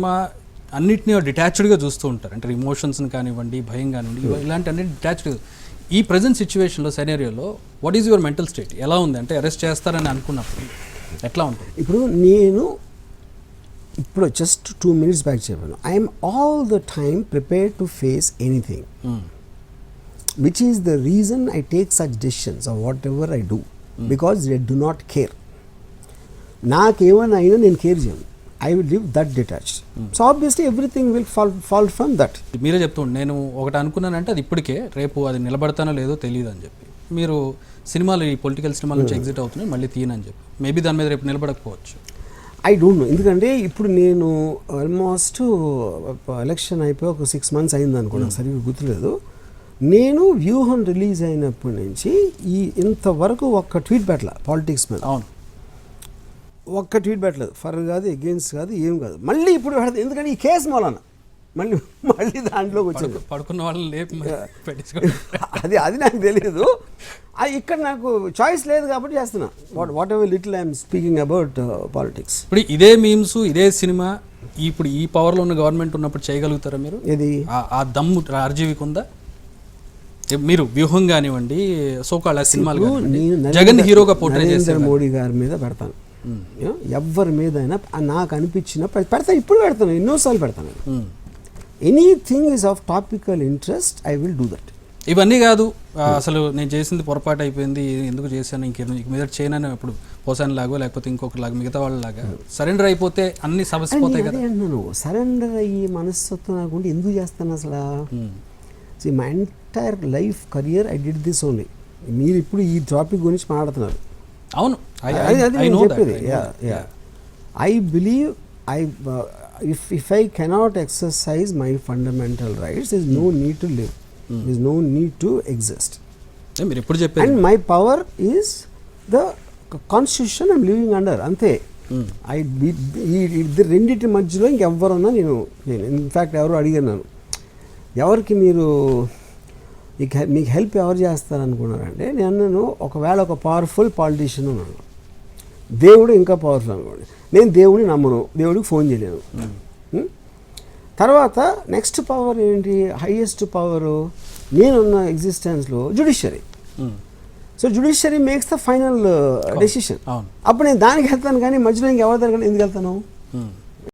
వర్మ అన్నిటినీ డిటాచ్డ్గా చూస్తూ ఉంటారు. అంటే ఇమోషన్స్ని కానివ్వండి భయం కానివ్వండి ఇలాంటి అన్ని డిటాచ్డ్ ఈ ప్రజెంట్ సిచ్యువేషన్లో సెనేరియోలో what is your mental state ఎలా ఉంది? అంటే అరెస్ట్ చేస్తారని అనుకున్నప్పుడు ఎట్లా ఉంటుంది? ఇప్పుడు నేను ఇప్పుడు జస్ట్ టూ మినిట్స్ బ్యాక్ చెప్పాను. I'm all the time prepare to face anything. Which is the reason I take such decisions of whatever I do because they do not care నాకేమైనా అయినా నేను కేర్ చేయను. I will live that detached so obviously everything will fall fall from that మీరే చెప్తుండే నేను ఒకటి అనుకున్నానంటే అది ఇప్పటికే రేపు అది నిలబడతానో లేదో తెలియదు అని చెప్పి. మీరు సినిమాలు ఈ పొలిటికల్ సినిమాల నుంచి ఎగ్జిట్ అవుతున్నాయి మళ్ళీ తీయనని చెప్పి. మేబీ దాని మీద రేపు నిలబడకపోవచ్చు. ఐ డోంట్ నో ఎందుకంటే ఇప్పుడు నేను ఆల్మోస్ట్ ఎలక్షన్ అయిపోయి ఒక సిక్స్ మంత్స్ అయింది అనుకో నాకు సరిగ్గా గుర్తులేదు. నేను వ్యూహం రిలీజ్ అయినప్పటి నుంచి ఈ ఇంతవరకు ఒక్క ట్వీట్ పెట్టలే పాలిటిక్స్ మీద. అవును. ఒక్క ట్వీట్ పెట్టలేదు. ఫర్ కాదు ఎగెయిన్స్ట్ కాదు ఏం కాదు. మళ్ళీ ఇప్పుడు పెడతా. ఎందుకంటే ఈ కేసు మూలన. మళ్ళీ మళ్ళీ దాంట్లోకి వచ్చింది పడుకు- పడుకున్న వాళ్ళని లేపి అది అది నాకు తెలియదు ఇక్కడ నాకు చాయిస్ లేదు కాబట్టి చేస్తున్నా. What whatever little I'm speaking about politics ఇప్పుడు ఇదే మీమ్స్ ఇదే సినిమా ఇప్పుడు ఈ పవర్లో ఉన్న గవర్నమెంట్ ఉన్నప్పుడు చేయగలుగుతారా మీరు? ఇది ఆ- దమ్ము ఆర్జీవికి ఉందా మీరు వ్యూహం కానివ్వండి సోకాళ్ళ సినిమాలు జగన్ హీరోగా నరేంద్ర చేశారు. మోడీ గారి మీద పెడతాను. ఎవరి మీద అయినా నాకు అనిపించిన పెడతాను ఇప్పుడు పెడతాను ఎన్నోసార్లు పెడతాను. Anything is of topical interest I will do that ఇవన్నీ కాదు అసలు నేను చేసింది పొరపాటు అయిపోయింది ఎందుకు చేశాను ఇంక మీద చేయనని ఇప్పుడు పోసాను లాగో లేకపోతే ఇంకొకటి లాగా మిగతా వాళ్ళలాగా. సరెండర్ అయిపోతే అన్ని సమసిపోతాయి కదా అదే అంటున్నాను సరెండర్ అయ్యి మనస్తత్వం నాకుంటే ఎందుకు చేస్తాను అసలు? See my entire life career I did this only మీరు ఇప్పుడు ఈ టాపిక్ గురించి మాట్లాడుతున్నారు. అవును. చెప్పేది I believe I if if I cannot exercise my fundamental rights is no need to live is no need to exist మీరు ఎప్పుడు చెప్పేది? And my power is the constitution I'm living under అంతే. I ఈ ఇద్దరు రెండింటి మధ్యలో ఇంకెవ్వరన్నా నేను నేను ఇన్ఫ్యాక్ట్ ఎవరు అడిగాను నన్ను. ఎవరికి మీరు మీకు హెల్ప్ ఎవరు చేస్తారనుకున్నారంటే నేను ఒకవేళ ఒక పవర్ఫుల్ పాలిటీషియన్ ఉన్నాను దేవుడు ఇంకా పవర్ఫుల్ అనుకోండి. నేను దేవుడిని నమ్మను దేవుడికి ఫోన్ చేయలేను. Hmm? తర్వాత నెక్స్ట్ పవర్ ఏంటి? హైయెస్ట్ పవరు నేనున్న ఎగ్జిస్టెన్స్లో judiciary. So judiciary makes the final decision అప్పుడు నేను దానికి వెళ్తాను కానీ మధ్యలో ఇంకెవరి దగ్గర ఎందుకు వెళ్తాను? ఉమ్.